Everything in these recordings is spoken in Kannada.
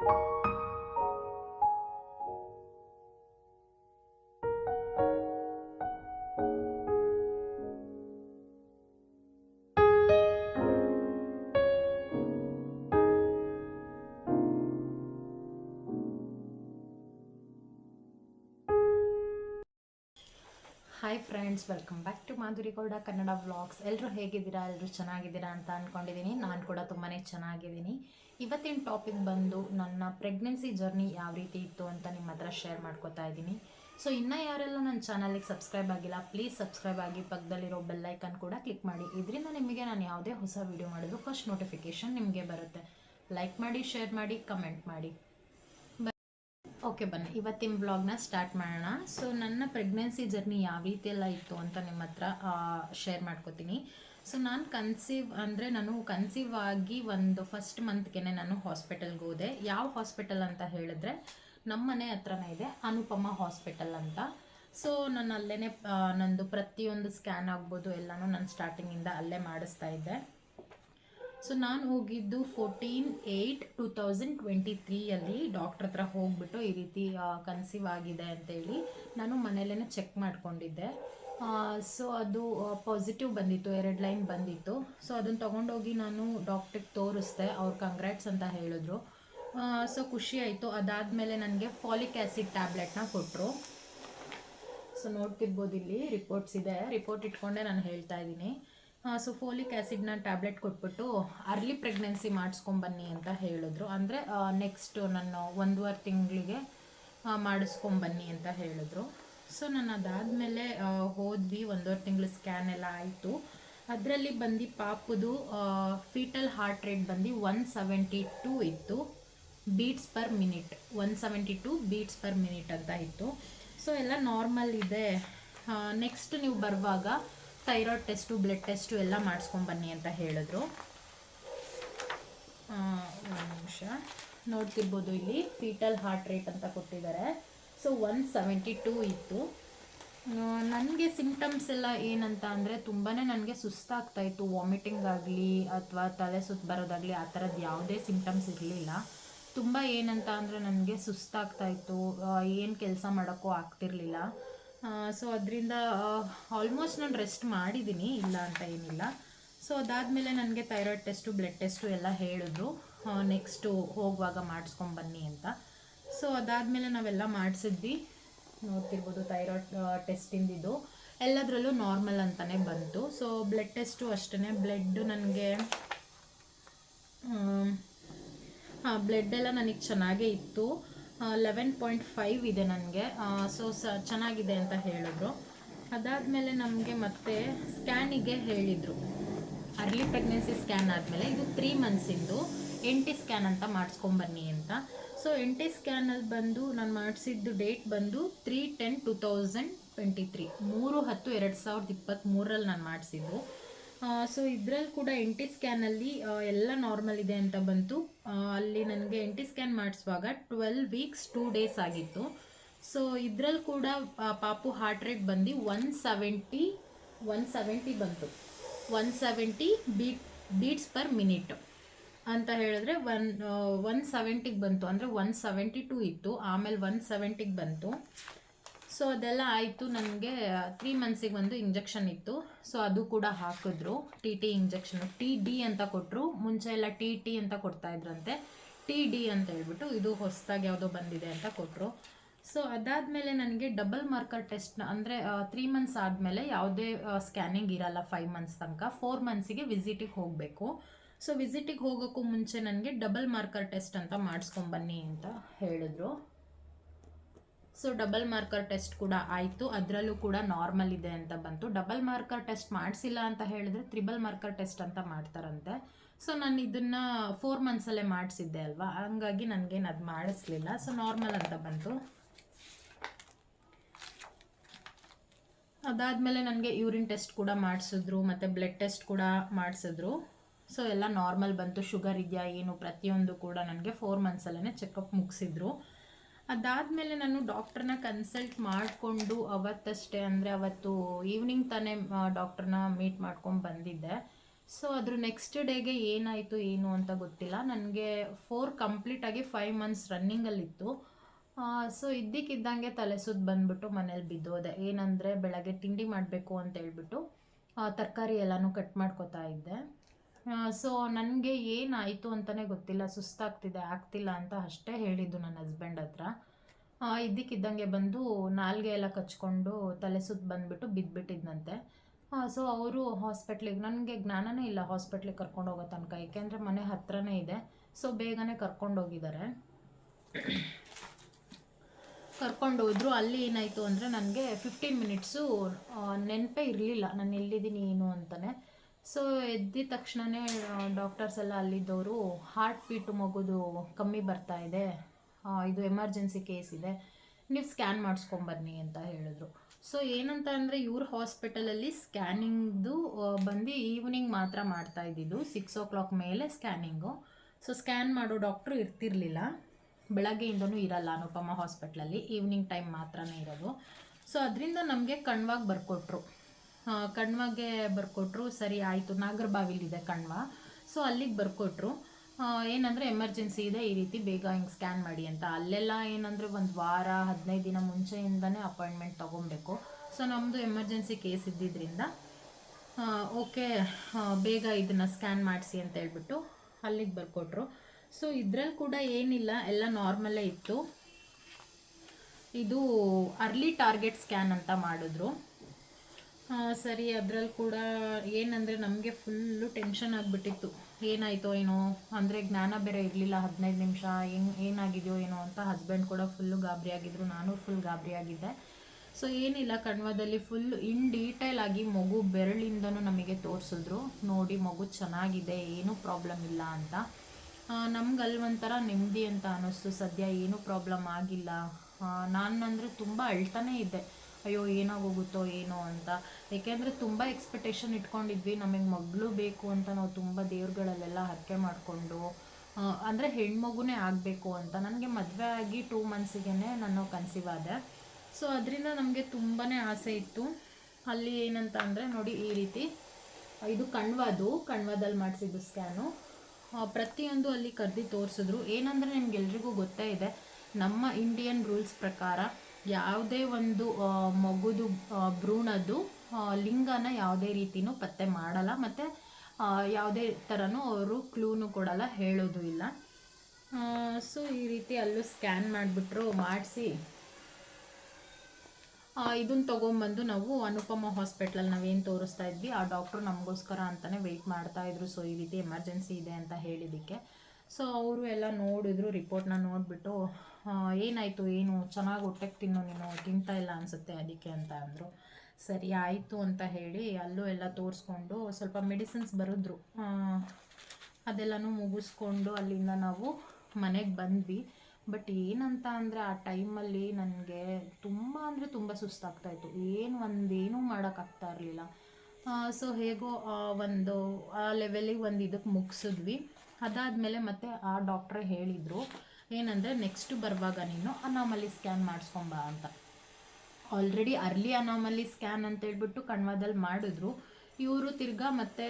you friends welcome back to Madhuri Gowda Kannada vlogs ಎಲ್ಲರೂ ಹೇಗಿದ್ದೀರಾ? ಎಲ್ಲರೂ ಚೆನ್ನಾಗಿದ್ದೀರಾ ಅಂತ ಅಂದ್ಕೊಂಡಿದ್ದೀನಿ ನಾನು ಕೂಡ ತುಂಬಾ ಚೆನ್ನಾಗಿದ್ದೀನಿ. ಇವತ್ತಿನ ಟಾಪಿಕ್ ಬಂದು ನನ್ನ ಪ್ರೆಗ್ನೆನ್ಸಿ ಜರ್ನಿ ಯಾವ ರೀತಿ ಇತ್ತು ಅಂತ ನಿಮ್ಮ ಹತ್ರ ಶೇರ್ ಮಾಡ್ಕೋತಾ ಇದ್ದೀನಿ. ಸೊ ಇನ್ನೂ ಯಾರೆಲ್ಲ ನನ್ನ ಚಾನಲಿಗೆ ಸಬ್ಸ್ಕ್ರೈಬ್ ಆಗಿಲ್ಲ ಪ್ಲೀಸ್ ಸಬ್ಸ್ಕ್ರೈಬ್ ಆಗಿ ಪಕ್ಕದಲ್ಲಿರೋ ಬೆಲ್ಲೈಕನ್ ಕೂಡ ಕ್ಲಿಕ್ ಮಾಡಿ. ಇದರಿಂದ ನಿಮಗೆ ನಾನು ಯಾವುದೇ ಹೊಸ ವೀಡಿಯೋ ಮಾಡಿದ್ರು ಫಸ್ಟ್ ನೋಟಿಫಿಕೇಷನ್ ನಿಮಗೆ ಬರುತ್ತೆ. ಲೈಕ್ ಮಾಡಿ ಶೇರ್ ಮಾಡಿ ಕಮೆಂಟ್ ಮಾಡಿ. ಓಕೆ ಬನ್ನಿ. ಇವತ್ತಿನ ಬ್ಲಾಗ್ನ ಸ್ಟಾರ್ಟ್ ಮಾಡೋಣ. ಸೊ ನನ್ನ ಪ್ರೆಗ್ನೆನ್ಸಿ ಜರ್ನಿ ಯಾವ ರೀತಿ ಎಲ್ಲ ಇತ್ತು ಅಂತ ನಿಮ್ಮ ಹತ್ರ ಶೇರ್ ಮಾಡ್ಕೋತೀನಿ. ಸೊ ನಾನು ಕನ್ಸೀವ್ ಅಂದರೆ ನಾನು ಕನ್ಸೀವ್ ಆಗಿ ಒಂದು ಫಸ್ಟ್ ಮಂತ್ಗೆ ನಾನು ಹಾಸ್ಪಿಟಲ್ಗೆ ಹೋದೆ. ಯಾವ ಹಾಸ್ಪಿಟಲ್ ಅಂತ ಹೇಳಿದ್ರೆ ನಮ್ಮ ಮನೆ ಹತ್ರನೇ ಇದೆ, ಅನುಪಮ ಹಾಸ್ಪಿಟಲ್ ಅಂತ. ಸೊ ನಾನು ಅಲ್ಲೇ ನಂದು ಪ್ರತಿಯೊಂದು ಸ್ಕ್ಯಾನ್ ಆಗ್ಬೋದು, ಎಲ್ಲನೂ ನಾನು ಸ್ಟಾರ್ಟಿಂಗಿಂದ ಅಲ್ಲೇ ಮಾಡಿಸ್ತಾ ಇದ್ದೆ. ಸೊ ನಾನು ಹೋಗಿದ್ದು fourteen eight two thousand twenty ತ್ರೀಯಲ್ಲಿ doctor ಹತ್ರ ಹೋಗ್ಬಿಟ್ಟು ಈ ರೀತಿ ಕನ್ಸೀವ್ ಆಗಿದೆ ಅಂತೇಳಿ ನಾನು ಮನೇಲೇ ಚೆಕ್ ಮಾಡಿಕೊಂಡಿದ್ದೆ. ಸೊ ಅದು ಪಾಸಿಟಿವ್ ಬಂದಿತ್ತು, ಎರಡು ಲೈನ್ ಬಂದಿತ್ತು. ಸೊ ಅದನ್ನು ತೊಗೊಂಡೋಗಿ ನಾನು ಡಾಕ್ಟ್ರಿಗೆ ತೋರಿಸ್ದೆ, ಅವ್ರು ಕಂಗ್ರ್ಯಾಟ್ಸ್ ಅಂತ ಹೇಳಿದ್ರು. ಸೊ ಖುಷಿ ಆಯಿತು. ಅದಾದಮೇಲೆ ನನಗೆ ಫಾಲಿಕ್ ಆ್ಯಸಿಡ್ ಟ್ಯಾಬ್ಲೆಟ್ನ ಕೊಟ್ಟರು ಸೊ ನೋಡ್ತಿರ್ಬೋದು ಇಲ್ಲಿ ರಿಪೋರ್ಟ್ಸ್ ಇದೆ. ರಿಪೋರ್ಟ್ ಇಟ್ಕೊಂಡೆ ನಾನು ಹೇಳ್ತಾ ಇದ್ದೀನಿ. ಸೊ ಫೋಲಿಕ್ ಆ್ಯಸಿಡ್ನ ಟ್ಯಾಬ್ಲೆಟ್ ಕೊಟ್ಬಿಟ್ಟು ಅರ್ಲಿ ಪ್ರೆಗ್ನೆನ್ಸಿ ಮಾಡಿಸ್ಕೊಂಬನ್ನಿ ಅಂತ ಹೇಳಿದ್ರು. ಅಂದರೆ ನೆಕ್ಸ್ಟ್ ನಾನು ಒಂದೂವರೆ ತಿಂಗಳಿಗೆ ಮಾಡಿಸ್ಕೊಂಬನ್ನಿ ಅಂತ ಹೇಳಿದ್ರು. ಸೊ ನಾನು ಅದಾದಮೇಲೆ ಹೋದ್ವಿ. ಒಂದೂವರೆ ತಿಂಗಳು ಸ್ಕ್ಯಾನ್ ಎಲ್ಲ ಆಯಿತು. ಅದರಲ್ಲಿ ಬಂದು ಪಾಪದು ಫೀಟಲ್ ಹಾರ್ಟ್ ರೇಟ್ ಬಂದು ಒನ್ ಸೆವೆಂಟಿ ಟೂ ಇತ್ತು beats per minute one seventy two beats per minute ಅಂತ ಇತ್ತು. ಸೊ ಎಲ್ಲ ನಾರ್ಮಲ್ ಇದೆ. ನೆಕ್ಸ್ಟ್ ನೀವು ಬರುವಾಗ ಥೈರಾಯ್ಡ್ ಟೆಸ್ಟು, ಬ್ಲಡ್ ಟೆಸ್ಟು ಎಲ್ಲ ಮಾಡಿಸ್ಕೊಂಬನ್ನಿ ಅಂತ ಹೇಳಿದ್ರು. ಒಂದು ನಿಮಿಷ. ನೋಡ್ತಿರ್ಬೋದು ಇಲ್ಲಿ ಫೀಟಲ್ ಹಾರ್ಟ್ ರೇಟ್ ಅಂತ ಕೊಟ್ಟಿದ್ದಾರೆ. ಸೊ ಒನ್ ಸೆವೆಂಟಿ ಟೂ ಇತ್ತು ನನಗೆ ಸಿಮ್ಟಮ್ಸ್ ಎಲ್ಲ ಏನಂತ ಅಂದರೆ ತುಂಬಾ ನನಗೆ ಸುಸ್ತಾಗ್ತಾಯಿತ್ತು ವಾಮಿಟಿಂಗ್ ಆಗಲಿ ಅಥವಾ ತಲೆ ಸುತ್ತ ಬರೋದಾಗಲಿ ಆ ಥರದ್ದು ಯಾವುದೇ ಸಿಮ್ಟಮ್ಸ್ ಇರಲಿಲ್ಲ. ತುಂಬ ಏನಂತ ಅಂದರೆ ನನಗೆ ಸುಸ್ತಾಗ್ತಾಯಿತ್ತು ಏನು ಕೆಲಸ ಮಾಡೋಕ್ಕೂ ಆಗ್ತಿರ್ಲಿಲ್ಲ. ಸೊ ಅದರಿಂದ ಆಲ್ಮೋಸ್ಟ್ ನಾನು ರೆಸ್ಟ್ ಮಾಡಿದ್ದೀನಿ ಇಲ್ಲ ಅಂತ ಏನಿಲ್ಲ. ಸೊ ಅದಾದಮೇಲೆ ನನಗೆ ಥೈರಾಯ್ಡ್ ಟೆಸ್ಟು ಬ್ಲಡ್ ಟೆಸ್ಟು ಎಲ್ಲ ಹೇಳಿದ್ರು. ನೆಕ್ಸ್ಟು ಹೋಗುವಾಗ ಮಾಡಿಸ್ಕೊಂಬನ್ನಿ ಅಂತ. ಸೊ ಅದಾದಮೇಲೆ ನಾವೆಲ್ಲ ಮಾಡಿಸಿದ್ವಿ. ನೋಡ್ತಿರ್ಬೋದು ಥೈರಾಯ್ಡ್ ಟೆಸ್ಟಿಂದಿದ್ದು ಎಲ್ಲದರಲ್ಲೂ ನಾರ್ಮಲ್ ಅಂತಲೇ ಬಂತು. ಸೊ ಬ್ಲಡ್ ಟೆಸ್ಟು ಅಷ್ಟೇ ಬ್ಲಡ್ ನನಗೆ ಹಾಂ ಬ್ಲಡ್ ಎಲ್ಲ ನನಗೆ ಚೆನ್ನಾಗೇ ಇತ್ತು. ಲೆವೆನ್ ಪಾಯಿಂಟ್ ಫೈವ್ ಇದೆ ನನಗೆ. ಸೊ ಸ, ಚೆನ್ನಾಗಿದೆ ಅಂತ ಹೇಳಿದ್ರು. ಅದಾದಮೇಲೆ ನಮಗೆ ಮತ್ತೆ ಸ್ಕ್ಯಾನಿಗೆ ಹೇಳಿದರು. ಅರ್ಲಿ ಪ್ರೆಗ್ನೆನ್ಸಿ ಸ್ಕ್ಯಾನ್ ಆದಮೇಲೆ ಇದು ತ್ರೀ ಮಂತ್ಸಿಂದು ಎನ್ ಟಿ ಸ್ಕ್ಯಾನ್ ಅಂತ ಮಾಡಿಸ್ಕೊಂಬನ್ನಿ ಅಂತ. ಸೊ ಎನ್ ಟಿ ಸ್ಕ್ಯಾನಲ್ಲಿ ಬಂದು ನಾನು ಮಾಡಿಸಿದ್ದು ಡೇಟ್ ಬಂದು three ten two thousand twenty three ಮೂರು ಹತ್ತು ಎರಡು ಸಾವಿರದ ಇಪ್ಪತ್ತ್ಮೂರಲ್ಲಿ ನಾನು ಮಾಡಿಸಿದ್ದು. ಸೊ ಇದರಲ್ಲಿ ಕೂಡ ಎನ್ ಟಿ ಸ್ಕ್ಯಾನಲ್ಲಿ ಎಲ್ಲ ನಾರ್ಮಲ್ ಇದೆ ಅಂತ ಬಂತು. ಅಲ್ಲಿ ನನಗೆ ಎನ್ ಟಿ ಸ್ಕ್ಯಾನ್ ಮಾಡಿಸುವಾಗ ಟ್ವೆಲ್ ವೀಕ್ಸ್ ಟೂ ಡೇಸ್ ಆಗಿತ್ತು. ಸೊ ಇದ್ರಲ್ಲಿ ಕೂಡ ಪಾಪು ಹಾರ್ಟ್ ರೇಟ್ ಬಂದು ಒನ್ ಸೆವೆಂಟಿ ಒನ್ ಸೆವೆಂಟಿ ಬಂತು. One seventy beat beats per minute ಅಂತ ಹೇಳಿದ್ರೆ ಒನ್ ಒನ್ ಸೆವೆಂಟಿಗೆ ಬಂತು. ಅಂದರೆ ಒನ್ ಸೆವೆಂಟಿ ಟೂ ಇತ್ತು. ಆಮೇಲೆ ಒನ್ ಸೆವೆಂಟಿಗೆ ಬಂತು. ಸೊ ಅದೆಲ್ಲ ಆಯಿತು. ನನಗೆ ತ್ರೀ ಮಂತ್ಸಿಗೆ ಒಂದು ಇಂಜೆಕ್ಷನ್ ಇತ್ತು. ಸೊ ಅದು ಕೂಡ ಹಾಕಿದ್ರು. T T injection T D ಅಂತ ಕೊಟ್ಟರು ಮುಂಚೆ ಎಲ್ಲ ಟಿ ಟಿ ಅಂತ ಕೊಡ್ತಾಯಿದ್ರಂತೆ ಟಿ ಡಿ ಅಂತ ಹೇಳ್ಬಿಟ್ಟು ಇದು ಹೊಸದಾಗಿ ಯಾವುದೋ ಬಂದಿದೆ ಅಂತ ಕೊಟ್ಟರು ಸೊ ಅದಾದಮೇಲೆ ನನಗೆ ಡಬಲ್ ಮಾರ್ಕರ್ ಟೆಸ್ಟ್ ಅಂದರೆ ತ್ರೀ ಮಂತ್ಸ್ ಆದಮೇಲೆ ಯಾವುದೇ ಸ್ಕ್ಯಾನಿಂಗ್ ಇರಲ್ಲ ಫೈವ್ ಮಂತ್ಸ್ ತನಕ. ಫೋರ್ ಮಂತ್ಸಿಗೆ ವಿಸಿಟಿಗೆ ಹೋಗಬೇಕು. ಸೊ ವಿಸಿಟಿಗೆ ಹೋಗೋಕ್ಕೂ ಮುಂಚೆ ನನಗೆ ಡಬಲ್ ಮಾರ್ಕರ್ ಟೆಸ್ಟ್ ಅಂತ ಮಾಡಿಸ್ಕೊಂಬನ್ನಿ ಅಂತ ಹೇಳಿದ್ರು. ಸೊ ಡಬಲ್ ಮಾರ್ಕರ್ ಟೆಸ್ಟ್ ಕೂಡ ಆಯಿತು. ಅದರಲ್ಲೂ ಕೂಡ ನಾರ್ಮಲ್ ಇದೆ ಅಂತ ಬಂತು. ಡಬಲ್ ಮಾರ್ಕರ್ ಟೆಸ್ಟ್ ಮಾಡಿಸಿಲ್ಲ ಅಂತ ಹೇಳಿದ್ರೆ ತ್ರಿಬಲ್ ಮಾರ್ಕರ್ ಟೆಸ್ಟ್ ಅಂತ ಮಾಡ್ತಾರಂತೆ. ಸೊ ನಾನು ಇದನ್ನು ಫೋರ್ ಮಂತ್ಸಲ್ಲೇ ಮಾಡಿಸಿದ್ದೆ ಅಲ್ವಾ? ಹಂಗಾಗಿ ನನಗೇನು ಅದು ಮಾಡಿಸ್ಲಿಲ್ಲ. ಸೊ ನಾರ್ಮಲ್ ಅಂತ ಬಂತು. ಅದಾದಮೇಲೆ ನನಗೆ ಯೂರಿನ್ ಟೆಸ್ಟ್ ಕೂಡ ಮಾಡಿಸಿದ್ರು, ಮತ್ತು ಬ್ಲಡ್ ಟೆಸ್ಟ್ ಕೂಡ ಮಾಡಿಸಿದ್ರು. ಸೊ ಎಲ್ಲ ನಾರ್ಮಲ್ ಬಂತು. ಶುಗರ್ ಇದೆಯಾ ಏನು ಪ್ರತಿಯೊಂದು ಕೂಡ ನನಗೆ ಫೋರ್ ಮಂತ್ಸಲ್ಲೇ ಚೆಕಪ್ ಮುಗಿಸಿದ್ರು. ಅದಾದಮೇಲೆ ನಾನು ಡಾಕ್ಟ್ರನ್ನ ಕನ್ಸಲ್ಟ್ ಮಾಡಿಕೊಂಡು ಅವತ್ತಷ್ಟೇ, ಅಂದರೆ ಅವತ್ತು ಈವ್ನಿಂಗ್ ತಾನೇ ಡಾಕ್ಟ್ರನ್ನ ಮೀಟ್ ಮಾಡ್ಕೊಂಡು ಬಂದಿದ್ದೆ. ಸೊ ಅದ್ರ ನೆಕ್ಸ್ಟ್ ಡೇಗೆ ಏನಾಯಿತು, ಏನು ಅಂತ ಗೊತ್ತಿಲ್ಲ. ನನಗೆ ಫೋರ್ ಕಂಪ್ಲೀಟಾಗಿ ಫೈವ್ ಮಂತ್ಸ್ ರನ್ನಿಂಗಲ್ಲಿತ್ತು ಸೊ ಇದ್ದಕ್ಕಿದ್ದಂಗೆ ತಲೆ ಸುತ್ತ ಬಂದ್ಬಿಟ್ಟು ಮನೇಲಿ ಬಿದ್ದೋದೆ. ಏನಂದರೆ, ಬೆಳಗ್ಗೆ ತಿಂಡಿ ಮಾಡಬೇಕು ಅಂತ ಹೇಳ್ಬಿಟ್ಟು ತರಕಾರಿ ಎಲ್ಲನೂ ಕಟ್ ಮಾಡ್ಕೊತಾ ಇದ್ದೆ. ಸೊ ನನಗೆ ಏನಾಯಿತು ಅಂತಲೇ ಗೊತ್ತಿಲ್ಲ, ಸುಸ್ತಾಗ್ತಿದೆ, ಆಗ್ತಿಲ್ಲ ಅಂತ ಅಷ್ಟೇ ಹೇಳಿದ್ದು ನನ್ನ ಹಸ್ಬೆಂಡ್ ಹತ್ರ. ಇದ್ದಕ್ಕಿದ್ದಂಗೆ ಬಂದು ನಾಲ್ಗೆ ಎಲ್ಲ ಕಚ್ಕೊಂಡು ತಲೆ ಸುತ್ತ ಬಂದುಬಿಟ್ಟು ಬಿದ್ದುಬಿಟ್ಟಿದ್ದಂತೆ ಸೊ ಅವರು ಹಾಸ್ಪಿಟ್ಲಿಗೆ ನನಗೆ ಜ್ಞಾನನೇ ಇಲ್ಲ ಹಾಸ್ಪಿಟ್ಲಿಗೆ ಕರ್ಕೊಂಡು ಹೋಗೋ ತನಕ ಏಕೆಂದರೆ ಮನೆ ಹತ್ರನೇ ಇದೆ ಸೊ ಬೇಗನೆ ಕರ್ಕೊಂಡು ಹೋಗಿದ್ದಾರೆ. ಕರ್ಕೊಂಡು ಹೋದ್ರು, ಅಲ್ಲಿ ಏನಾಯಿತು ಅಂದರೆ ನನಗೆ ಫಿಫ್ಟೀನ್ ಮಿನಿಟ್ಸು ನೆನಪೇ ಇರಲಿಲ್ಲ, ನಾನು ಎಲ್ಲಿದ್ದೀನಿ ಏನು ಅಂತಲೇ ಸೊ ಎದ್ದಿದ ತಕ್ಷಣವೇ ಡಾಕ್ಟರ್ಸ್ ಎಲ್ಲ ಅಲ್ಲಿದ್ದವರು ಹಾರ್ಟ್ ಬೀಟು ಮಗುದು ಕಮ್ಮಿ ಬರ್ತಾ ಇದೆ. ಇದು ಎಮರ್ಜೆನ್ಸಿ ಕೇಸ್ ಇದೆ. ನೀವು ಸ್ಕ್ಯಾನ್ ಮಾಡಿಸ್ಕೊಂಬನ್ನಿ ಅಂತ ಹೇಳಿದ್ರು. ಸೊ ಏನಂತ ಅಂದರೆ, ಇವ್ರ ಹಾಸ್ಪಿಟಲಲ್ಲಿ ಸ್ಕ್ಯಾನಿಂಗ್ದು ಬಂದು ಈವ್ನಿಂಗ್ ಮಾತ್ರ ಮಾಡ್ತಾ ಇದ್ದಿದ್ದು. ಸಿಕ್ಸ್ ಓ ಕ್ಲಾಕ್ ಮೇಲೆ ಸ್ಕ್ಯಾನಿಂಗು ಸೊ ಸ್ಕ್ಯಾನ್ ಮಾಡೋ ಡಾಕ್ಟ್ರು ಇರ್ತಿರ್ಲಿಲ್ಲ. ಬೆಳಗ್ಗೆಯಿಂದನೂ ಇರಲ್ಲ ಅನುಪಮ ಹಾಸ್ಪಿಟ್ಲಲ್ಲಿ ಈವ್ನಿಂಗ್ ಟೈಮ್ ಮಾತ್ರನೇ ಇರೋದು. ಸೊ ಅದರಿಂದ ನಮಗೆ ಕಣ್ವಾಗಿ ಬರ್ಕೊಟ್ರು. ಕಣ್ವಾಗೆ ಬರ್ಕೊಟ್ರು, ಸರಿ ಆಯಿತು ನಾಗರಬಾವಿಲಿದೆ ಕಣ್ವ. ಸೊ ಅಲ್ಲಿಗೆ ಬರ್ಕೊಟ್ರು. ಏನಂದರೆ ಎಮರ್ಜೆನ್ಸಿ ಇದೆ, ಈ ರೀತಿ ಬೇಗ ಹಿಂಗೆ ಸ್ಕ್ಯಾನ್ ಮಾಡಿ ಅಂತ. ಅಲ್ಲೆಲ್ಲ ಏನಂದರೆ ಒಂದು ವಾರ, ಹದಿನೈದು ದಿನ ಮುಂಚೆಯಿಂದನೇ ಅಪಾಯಿಂಟ್ಮೆಂಟ್ ತೊಗೊಬೇಕು. ಸೊ ನಮ್ಮದು ಎಮರ್ಜೆನ್ಸಿ ಕೇಸ್ ಇದ್ದಿದ್ದರಿಂದ ಓಕೆ ಬೇಗ ಇದನ್ನು ಸ್ಕ್ಯಾನ್ ಮಾಡಿಸಿ ಅಂತ ಹೇಳ್ಬಿಟ್ಟು ಅಲ್ಲಿಗೆ ಬರ್ಕೊಟ್ರು. ಸೊ ಇದ್ರಲ್ಲಿ ಕೂಡ ಏನಿಲ್ಲ, ಎಲ್ಲ ನಾರ್ಮಲ್ಲೇ ಇತ್ತು. ಇದು ಅರ್ಲಿ ಟಾರ್ಗೆಟ್ ಸ್ಕ್ಯಾನ್ ಅಂತ ಮಾಡಿದ್ರು. ಸರಿ ಅದ್ರಲ್ಲಿ ಕೂಡ ಏನಂದರೆ ನಮಗೆ ಫುಲ್ಲು ಟೆನ್ಷನ್ ಆಗಿಬಿಟ್ಟಿತ್ತು. ಏನಾಯಿತೋ ಏನೋ, ಅಂದರೆ ಜ್ಞಾನ ಬೇರೆ ಇರಲಿಲ್ಲ, ಹದಿನೈದು ನಿಮಿಷ, ಹೆಂಗ್, ಏನಾಗಿದೆಯೋ ಏನೋ ಅಂತ ಹಸ್ಬೆಂಡ್ ಕೂಡ ಫುಲ್ಲು ಗಾಬರಿ ಆಗಿದ್ರು ನಾನು ಫುಲ್ ಗಾಬರಿ ಆಗಿದ್ದೆ ಸೊ ಏನಿಲ್ಲ, ಕಣ್ವದಲ್ಲಿ ಫುಲ್ ಇನ್ ಡೀಟೇಲ್ ಆಗಿ ಮಗು ಬೆರಳಿಂದನೂ ನಮಗೆ ತೋರಿಸಿದ್ರು. ನೋಡಿ, ಮಗು ಚೆನ್ನಾಗಿದೆ, ಏನೂ ಪ್ರಾಬ್ಲಮ್ ಇಲ್ಲ ಅಂತ. ನಮ್ಗೆ ಅಲ್ಲಿ ಒಂಥರ ನೆಮ್ಮದಿ ಅಂತ ಅನ್ನಿಸ್ತು ಸದ್ಯ ಏನೂ ಪ್ರಾಬ್ಲಮ್ ಆಗಿಲ್ಲ. ನಾನು ಅಂದರೆ ತುಂಬ ಅಳ್ತಾನೇ ಇದ್ದೆ. ಅಯ್ಯೋ ಏನಾಗೋಗುತ್ತೋ ಏನೋ ಅಂತ. ಏಕೆಂದರೆ ತುಂಬ ಎಕ್ಸ್ಪೆಕ್ಟೇಷನ್ ಇಟ್ಕೊಂಡಿದ್ವಿ, ನಮಗೆ ಮಗಳು ಬೇಕು ಅಂತ ನಾವು ತುಂಬ ದೇವ್ರುಗಳಲ್ಲೆಲ್ಲ ಹರಕೆ ಮಾಡಿಕೊಂಡು ಅಂದರೆ ಹೆಣ್ಮಗುನೇ ಆಗಬೇಕು ಅಂತ. ನನಗೆ ಮದುವೆ ಆಗಿ ಟೂ ಮಂತ್ಸಿಗೆ ನಾನು ಕನ್ಸೀವ್ ಆದೆ. ಸೊ ಅದರಿಂದ ನಮಗೆ ತುಂಬಾ ಆಸೆ ಇತ್ತು. ಅಲ್ಲಿ ಏನಂತ ಅಂದರೆ ನೋಡಿ ಈ ರೀತಿ, ಇದು ಕಣ್ವದು, ಕಣ್ವದಲ್ಲಿ ಮಾಡಿಸಿದ್ದು ಸ್ಕ್ಯಾನು ಪ್ರತಿಯೊಂದು ಅಲ್ಲಿ ಕರೆದಿ ತೋರಿಸಿದ್ರು. ಏನಂದರೆ ನಿಮ್ಗೆಲ್ರಿಗೂ ಗೊತ್ತೇ ಇದೆ, ನಮ್ಮ ಇಂಡಿಯನ್ ರೂಲ್ಸ್ ಪ್ರಕಾರ ಯಾವುದೇ ಒಂದು ಮಗುದು ಭ್ರೂಣದ್ದು ಲಿಂಗನ ಯಾವುದೇ ರೀತಿನೂ ಪತ್ತೆ ಮಾಡಲ್ಲ. ಮತ್ತು ಯಾವುದೇ ಥರನೂ ಅವರು ಕ್ಲೂನು ಕೊಡಲ್ಲ, ಹೇಳೋದು ಇಲ್ಲ. ಸೊ, ಈ ರೀತಿ ಅಲ್ಲೂ ಸ್ಕ್ಯಾನ್ ಮಾಡಿಬಿಟ್ರು, ಮಾಡಿಸಿ. ಇದನ್ನ ತೊಗೊಂಬಂದು ನಾವು ಅನುಪಮ ಹಾಸ್ಪಿಟ್ಲಲ್ಲಿ ನಾವೇನು ತೋರಿಸ್ತಾ ಇದ್ವಿ, ಆ ಡಾಕ್ಟ್ರು ನಮಗೋಸ್ಕರ ಅಂತಲೇ ವೆಯ್ಟ್ ಮಾಡ್ತಾಯಿದ್ರು ಸೊ, ಈ ರೀತಿ ಎಮರ್ಜೆನ್ಸಿ ಇದೆ ಅಂತ ಹೇಳಿದ್ದಕ್ಕೆ. ಸೊ ಅವರು ಎಲ್ಲ ನೋಡಿದ್ರು ರಿಪೋರ್ಟ್ನ ನೋಡಿಬಿಟ್ಟು ಏನಾಯಿತು, ಏನು? ಚೆನ್ನಾಗಿ ಹೊಟ್ಟೆಗೆ ತಿನ್ನು ನೀನು, ತಿಂತಾ ಇಲ್ಲ ಅನಿಸುತ್ತೆ ಅದಕ್ಕೆ ಅಂತ ಅಂದರು. ಸರಿ, ಆಯಿತು ಅಂತ ಹೇಳಿ ಅಲ್ಲೂ ಎಲ್ಲ ತೋರಿಸ್ಕೊಂಡು ಸ್ವಲ್ಪ ಮೆಡಿಸಿನ್ಸ್ ಬರೆದ್ರು. ಅದೆಲ್ಲನೂ ಮುಗಿಸ್ಕೊಂಡು ಅಲ್ಲಿಂದ ನಾವು ಮನೆಗೆ ಬಂದ್ವಿ. ಬಟ್ ಏನಂತ ಅಂದರೆ ಆ ಟೈಮಲ್ಲಿ ನನಗೆ ತುಂಬ ಅಂದರೆ ತುಂಬ ಸುಸ್ತಾಗ್ತಾಯಿತ್ತು ಏನು ಒಂದೇನೂ ಮಾಡೋಕ್ಕಾಗ್ತಾ ಇರಲಿಲ್ಲ. ಸೊ ಹೇಗೋ ಒಂದು, ಆ ಲೆವೆಲಿಗೆ ಒಂದು ಇದಕ್ಕೆ ಮುಗಿಸಿದ್ವಿ. ಅದಾದಮೇಲೆ ಮತ್ತೆ ಆ ಡಾಕ್ಟ್ರೇ ಹೇಳಿದರು, ಏನಂದರೆ ನೆಕ್ಸ್ಟ್ ಬರುವಾಗ ನೀನು ಅನಾಮಲಿ ಸ್ಕ್ಯಾನ್ ಮಾಡಿಸ್ಕೊಂಬ ಅಂತ. ಆಲ್ರೆಡಿ ಅರ್ಲಿ ಅನಾಮಲಿ ಸ್ಕ್ಯಾನ್ ಅಂತ ಹೇಳ್ಬಿಟ್ಟು ಕಣ್ವಾದಲ್ಲಿ ಮಾಡಿದ್ರು. ಇವರು ತಿರ್ಗಾ ಮತ್ತೆ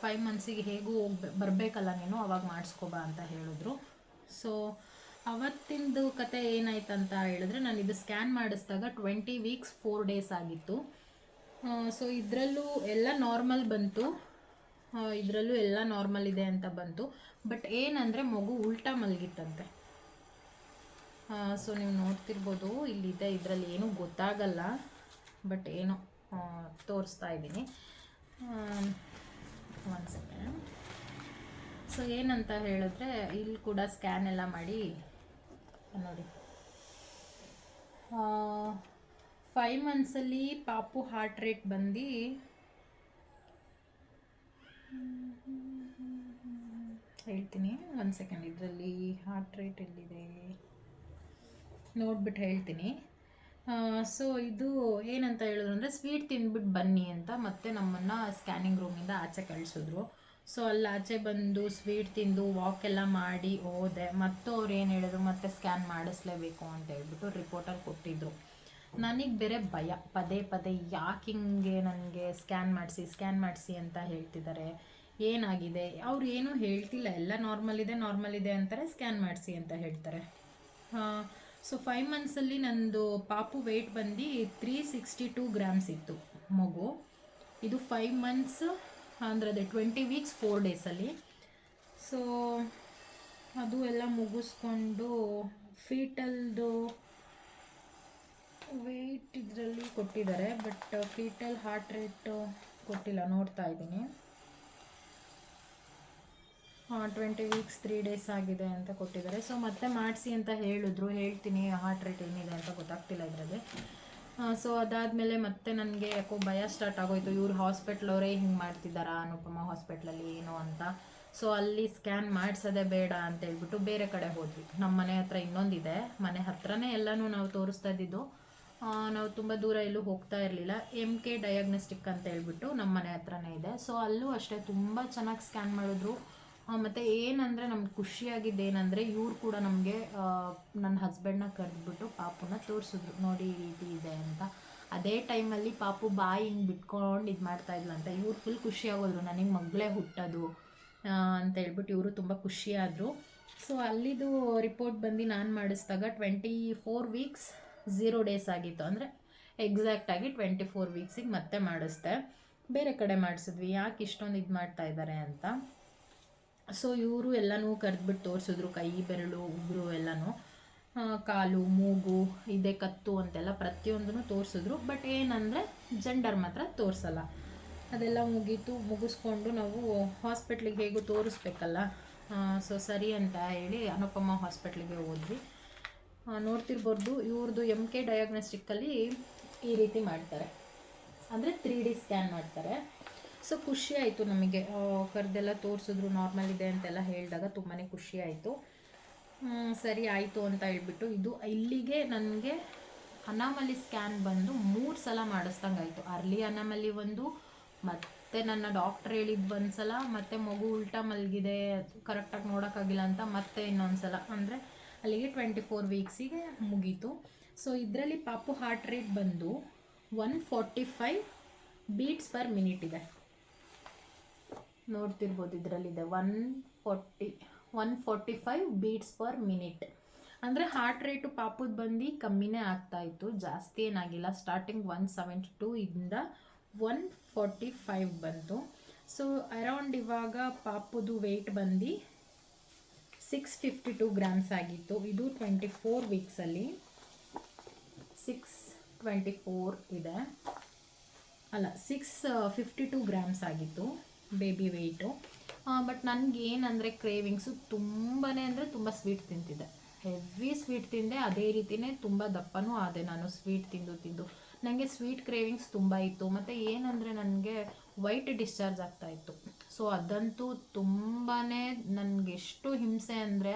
ಫೈವ್ ಮಂತ್ಸಿಗೆ ಹೇಗೂ ಹೋಗ್ಬೆ, ಬರಬೇಕಲ್ಲ ನೀನು, ಅವಾಗ ಮಾಡಿಸ್ಕೊಬಾ ಅಂತ ಹೇಳಿದ್ರು. ಸೊ ಅವತ್ತಿಂದು ಕತೆ ಏನಾಯ್ತು ಅಂತ ಹೇಳಿದ್ರೆ, ನಾನು ಇದು ಸ್ಕ್ಯಾನ್ ಮಾಡಿಸಿದಾಗ ಟ್ವೆಂಟಿ ವೀಕ್ಸ್ ಫೋರ್ ಡೇಸ್ ಆಗಿತ್ತು. ಸೊ ಇದರಲ್ಲೂ ಎಲ್ಲ ನಾರ್ಮಲ್ ಬಂತು. ಇದರಲ್ಲೂ ಎಲ್ಲ ನಾರ್ಮಲ್ ಇದೆ ಅಂತ ಬಂತು. ಬಟ್ ಏನಂದರೆ ಮಗು ಉಲ್ಟಾ ಮಲಗಿತ್ತಂತೆ. ಸೊ ನೀವು ನೋಡ್ತಿರ್ಬೋದು, ಇಲ್ಲಿದೆ, ಇದರಲ್ಲಿ ಏನೂ ಗೊತ್ತಾಗಲ್ಲ, ಬಟ್ ಏನೋ ತೋರಿಸ್ತಾ ಇದ್ದೀನಿ. ಒಂದು ಸೆಕೆಂಡ್ ಸೊ ಏನಂತ ಹೇಳಿದ್ರೆ, ಇಲ್ಲಿ ಕೂಡ ಸ್ಕ್ಯಾನ್ ಎಲ್ಲ ಮಾಡಿ, ನೋಡಿ. ಫೈವ್ ಮಂತ್ಸಲ್ಲಿ ಪಾಪು ಹಾರ್ಟ್ ರೇಟ್ ಬಂದು ಹೇಳ್ತೀನಿ. ಒಂದು ಸೆಕೆಂಡ್ ಇದರಲ್ಲಿ ಹಾರ್ಟ್ ರೇಟ್ ಎಲ್ಲಿದೆ? ನೋಡ್ಬಿಟ್ಟು ಹೇಳ್ತೀನಿ. ಸೊ ಇದು ಏನಂತ ಹೇಳಿದ್ರು ಅಂದರೆ ಸ್ವೀಟ್ ತಿಂದ್ಬಿಟ್ಟು ಬನ್ನಿ ಅಂತ ಮತ್ತೆ ನಮ್ಮನ್ನು ಸ್ಕ್ಯಾನಿಂಗ್ ರೂಮಿಂದ ಆಚೆ ಕಳಿಸಿದ್ರು. ಸೊ ಅಲ್ಲಿ ಆಚೆ ಬಂದು ಸ್ವೀಟ್ ತಿಂದು ವಾಕ್ ಎಲ್ಲ ಮಾಡಿ ಹೋದೆ. ಮತ್ತು ಅವ್ರು ಏನು ಹೇಳಿದ್ರು? ಮತ್ತೆ ಸ್ಕ್ಯಾನ್ ಮಾಡಿಸ್ಲೇಬೇಕು ಅಂತ ಹೇಳ್ಬಿಟ್ಟು ರಿಪೋರ್ಟಲ್ಲಿ ಕೊಟ್ಟಿದ್ದರು ನನಗೆ ಬೇರೆ ಭಯ. ಪದೇ ಪದೇ ಯಾಕೆ ಹಿಂಗೆ ನನಗೆ ಸ್ಕ್ಯಾನ್ ಮಾಡಿಸಿ ಸ್ಕ್ಯಾನ್ ಮಾಡಿಸಿ ಅಂತ ಹೇಳ್ತಿದ್ದಾರೆ ಏನಾಗಿದೆ? ಅವ್ರು ಏನೂ ಹೇಳ್ತಿಲ್ಲ. ಎಲ್ಲ ನಾರ್ಮಲ್ ಇದೆ ನಾರ್ಮಲ್ ಇದೆ ಅಂತಾರೆ ಸ್ಕ್ಯಾನ್ ಮಾಡಿಸಿ ಅಂತ ಹೇಳ್ತಾರೆ. ಸೊ ಫೈವ್ ಮಂತ್ಸಲ್ಲಿ ನಂದು ಪಾಪು ವೆಯ್ಟ್ ಬಂದು ತ್ರೀ ಸಿಕ್ಸ್ಟಿ ಟೂ ಗ್ರಾಮ್ಸ್ ಇತ್ತು ಮಗು. ಇದು ಫೈವ್ ಮಂತ್ಸ್ ಅಂದರೆ ಅದೇ ಟ್ವೆಂಟಿ ವೀಕ್ಸ್ ಫೋರ್ ಡೇಸಲ್ಲಿ ಸೊ ಅದು ಎಲ್ಲ ಮುಗಿಸ್ಕೊಂಡು ಫೀಟಲ್ದು ವೆಯ್ಟ್ ಇದರಲ್ಲಿ ಕೊಟ್ಟಿದ್ದಾರೆ ಬಟ್ ಫೀಟಲ್ ಹಾರ್ಟ್ ರೇಟು ಕೊಟ್ಟಿಲ್ಲ, ನೋಡ್ತಾ ಇದ್ದೀನಿ. ಟ್ವೆಂಟಿ ವೀಕ್ಸ್ ತ್ರೀ ಡೇಸ್ ಆಗಿದೆ ಅಂತ ಕೊಟ್ಟಿದ್ದಾರೆ. ಸೊ ಮತ್ತೆ ಮಾಡಿಸಿ ಅಂತ ಹೇಳಿದ್ರು. ಹೇಳ್ತೀನಿ ಹಾರ್ಟ್ ರೇಟ್ ಏನಿದೆ ಅಂತ ಗೊತ್ತಾಗ್ತಿಲ್ಲ ಇದರಲ್ಲಿ. ಸೊ ಅದಾದಮೇಲೆ ಮತ್ತೆ ನನಗೆ ಯಾಕೋ ಭಯ ಸ್ಟಾರ್ಟ್ ಆಗೋಯ್ತು. ಇವ್ರು ಹಾಸ್ಪಿಟ್ಲವರೇ ಹಿಂಗೆ ಮಾಡ್ತಿದ್ದಾರಾ, ಅನುಪಮ ಹಾಸ್ಪಿಟ್ಲಲ್ಲಿ ಏನು ಅಂತ. ಸೊ ಅಲ್ಲಿ ಸ್ಕ್ಯಾನ್ ಮಾಡಿಸೋದೇ ಬೇಡ ಅಂತ ಹೇಳ್ಬಿಟ್ಟು ಬೇರೆ ಕಡೆ ಹೋದ್ವಿ. ನಮ್ಮ ಮನೆ ಹತ್ರ ಇನ್ನೊಂದಿದೆ. ಮನೆ ಹತ್ರನೇ ಎಲ್ಲನೂ ನಾವು ತೋರಿಸ್ತಾ ಇದ್ದಿದ್ದು. ನಾವು ತುಂಬ ದೂರ ಎಲ್ಲೂ ಹೋಗ್ತಾ ಇರಲಿಲ್ಲ. ಎಂ ಕೆ ಡಯಾಗ್ನೋಸ್ಟಿಕ್ ಅಂತ ಹೇಳ್ಬಿಟ್ಟು ನಮ್ಮ ಮನೆ ಹತ್ರನೇ ಇದೆ. ಸೊ ಅಲ್ಲೂ ಅಷ್ಟೇ ತುಂಬ ಚೆನ್ನಾಗಿ ಸ್ಕ್ಯಾನ್ ಮಾಡಿದ್ರು. ಮತ್ತೆ ಏನಂದರೆ ನಮ್ಗೆ ಖುಷಿಯಾಗಿದ್ದು ಏನಂದರೆ ಇವ್ರು ಕೂಡ ನಮಗೆ ನನ್ನ ಹಸ್ಬೆಂಡ್ನ ಕರೆದ್ಬಿಟ್ಟು ಪಾಪುನ ತೋರಿಸಿದ್ರು. ನೋಡಿ ಈ ರೀತಿ ಇದೆ ಅಂತ. ಅದೇ ಟೈಮಲ್ಲಿ ಪಾಪು ಬಾಯಿ ಹಿಂಗೆ ಬಿಟ್ಕೊಂಡು ಇದು ಮಾಡ್ತಾ ಅಂತ. ಇವ್ರು ಫುಲ್ ಖುಷಿಯಾಗೋದ್ರು. ನನಗೆ ಮಗಳೇ ಹುಟ್ಟೋದು ಅಂತ ಹೇಳ್ಬಿಟ್ಟು ಇವರು ತುಂಬ ಖುಷಿಯಾದರು. ಸೊ ಅಲ್ಲಿದು ರಿಪೋರ್ಟ್ ಬಂದು ನಾನು ಮಾಡಿಸಿದಾಗ twenty four weeks zero days ಆಗಿತ್ತು. ಅಂದರೆ ಎಕ್ಸಾಕ್ಟಾಗಿ ಟ್ವೆಂಟಿ ಫೋರ್ ವೀಕ್ಸಿಗೆ ಮತ್ತೆ ಮಾಡಿಸ್ದೆ. ಬೇರೆ ಕಡೆ ಮಾಡಿಸಿದ್ವಿ. ಯಾಕೆ ಇಷ್ಟೊಂದು ಇದು ಮಾಡ್ತಾ ಇದ್ದಾರೆ ಅಂತ? ಸೊ ಇವರು ಎಲ್ಲನೂ ಕರೆದ್ಬಿಟ್ಟು ತೋರಿಸಿದ್ರು, ಕೈ, ಬೆರಳು, ಉಗುರು ಎಲ್ಲನೂ. ಕಾಲು, ಮೂಗು, ಇದೆ ಕತ್ತು ಅಂತೆಲ್ಲ ಪ್ರತಿಯೊಂದನ್ನು ತೋರಿಸಿದ್ರು. ಬಟ್ ಏನಂದರೆ ಜೆಂಡರ್ ಮಾತ್ರ ತೋರಿಸಲ್ಲ. ಅದೆಲ್ಲ ಮುಗೀತು. ಮುಗಿಸ್ಕೊಂಡು ನಾವು ಹಾಸ್ಪಿಟ್ಲಿಗೆ ಹೇಗೂ ತೋರಿಸ್ಬೇಕಲ್ಲ? ಸೊ ಸರಿ ಅಂತ ಹೇಳಿ ಅನುಪಮ ಹಾಸ್ಪಿಟ್ಲಿಗೆ ಹೋದ್ವಿ. ನೋಡ್ತಿರ್ಬೋದು ಇವ್ರದ್ದು ಎಂ ಕೆ ಡಯಾಗ್ನೋಸ್ಟಿಕ್ಕಲ್ಲಿ ಈ ರೀತಿ ಮಾಡ್ತಾರೆ. ಅಂದರೆ ತ್ರೀ ಡಿ ಸ್ಕ್ಯಾನ್ ಮಾಡ್ತಾರೆ. ಸೊ ಖುಷಿ ಆಯಿತು ನಮಗೆ. ಕರೆದೆಲ್ಲ ತೋರಿಸಿದ್ರು ನಾರ್ಮಲ್ ಇದೆ ಅಂತೆಲ್ಲ ಹೇಳಿದಾಗ ತುಂಬಾ ಖುಷಿ ಆಯಿತು. ಸರಿ ಆಯಿತು ಅಂತ ಹೇಳ್ಬಿಟ್ಟು ಇದು ಇಲ್ಲಿಗೆ ನನಗೆ ಅನಾಮಲಿ ಸ್ಕ್ಯಾನ್ ಬಂದು ಮೂರು ಸಲ ಮಾಡಿಸ್ದಂಗೆ ಆಯಿತು. ಅರ್ಲಿ ಅನಾಮಲಿ ಒಂದು, ಮತ್ತೆ ನನ್ನ ಡಾಕ್ಟ್ರ್ ಹೇಳಿದ್ದು ಒಂದು ಸಲ ಮತ್ತು ಮಗು ಉಲ್ಟಾ ಮಲಗಿದೆ ಕರೆಕ್ಟಾಗಿ ನೋಡೋಕ್ಕಾಗಿಲ್ಲ ಅಂತ ಮತ್ತೆ ಇನ್ನೊಂದು ಸಲ ಅಂದರೆ ಅಲ್ಲಿಗೆ ಟ್ವೆಂಟಿ ಫೋರ್ ವೀಕ್ಸಿಗೆ ಮುಗೀತು. ಸೊ ಇದರಲ್ಲಿ ಪಾಪು ಹಾರ್ಟ್ ರೇಟ್ ಬಂದು one forty five beats per minute ಇದೆ. ನೋಡ್ತಿರ್ಬೋದು ಇದರಲ್ಲಿದೆ. One forty one forty five beats per minute ಅಂದರೆ ಹಾರ್ಟ್ ರೇಟು ಪಾಪದ ಬಂದು ಕಮ್ಮಿನೇ ಆಗ್ತಾ ಇತ್ತು. ಜಾಸ್ತಿ ಏನಾಗಿಲ್ಲ. ಸ್ಟಾರ್ಟಿಂಗ್ ಒನ್ ಸೆವೆಂಟಿ ಟೂ ಇಂದ ಒನ್ ಫೋರ್ಟಿ ಫೈವ್ ಬಂತು. ಸೊ ಅರೌಂಡ್ ಇವಾಗ ಪಾಪದು ವೆಯ್ಟ್ ಬಂದು ಸಿಕ್ಸ್ ಫಿಫ್ಟಿ ಟೂ ಗ್ರಾಮ್ಸ್ ಆಗಿತ್ತು. ಇದು ಟ್ವೆಂಟಿ ಫೋರ್ ವೀಕ್ಸಲ್ಲಿ ಸಿಕ್ಸ್ ಟ್ವೆಂಟಿ ಫೋರ್ ಇದೆ. ಅಲ್ಲ ಸಿಕ್ಸ್ ಫಿಫ್ಟಿ ಟೂ ಗ್ರಾಮ್ಸ್ ಆಗಿತ್ತು. Baby weight. ಬಟ್ ನನಗೆ ಏನಂದರೆ ಕ್ರೇವಿಂಗ್ಸು ತುಂಬಾ ಅಂದರೆ ತುಂಬ ಸ್ವೀಟ್ ತಿಂತಿದ್ದೆ. ಹೆವಿ ಸ್ವೀಟ್ ತಿಂದೆ, ಅದೇ ರೀತಿಯೇ ತುಂಬ ದಪ್ಪನೂ ಆದೆ ನಾನು ಸ್ವೀಟ್ ತಿಂದು ತಿಂದು. ನನಗೆ ಸ್ವೀಟ್ ಕ್ರೇವಿಂಗ್ಸ್ ತುಂಬ ಇತ್ತು. ಮತ್ತು ಏನಂದರೆ ನನಗೆ ವೈಟ್ ಡಿಸ್ಚಾರ್ಜ್ ಆಗ್ತಾ ಇತ್ತು. ಸೊ ಅದಂತೂ ತುಂಬಾ ನನಗೆ ಎಷ್ಟು ಹಿಂಸೆ ಅಂದರೆ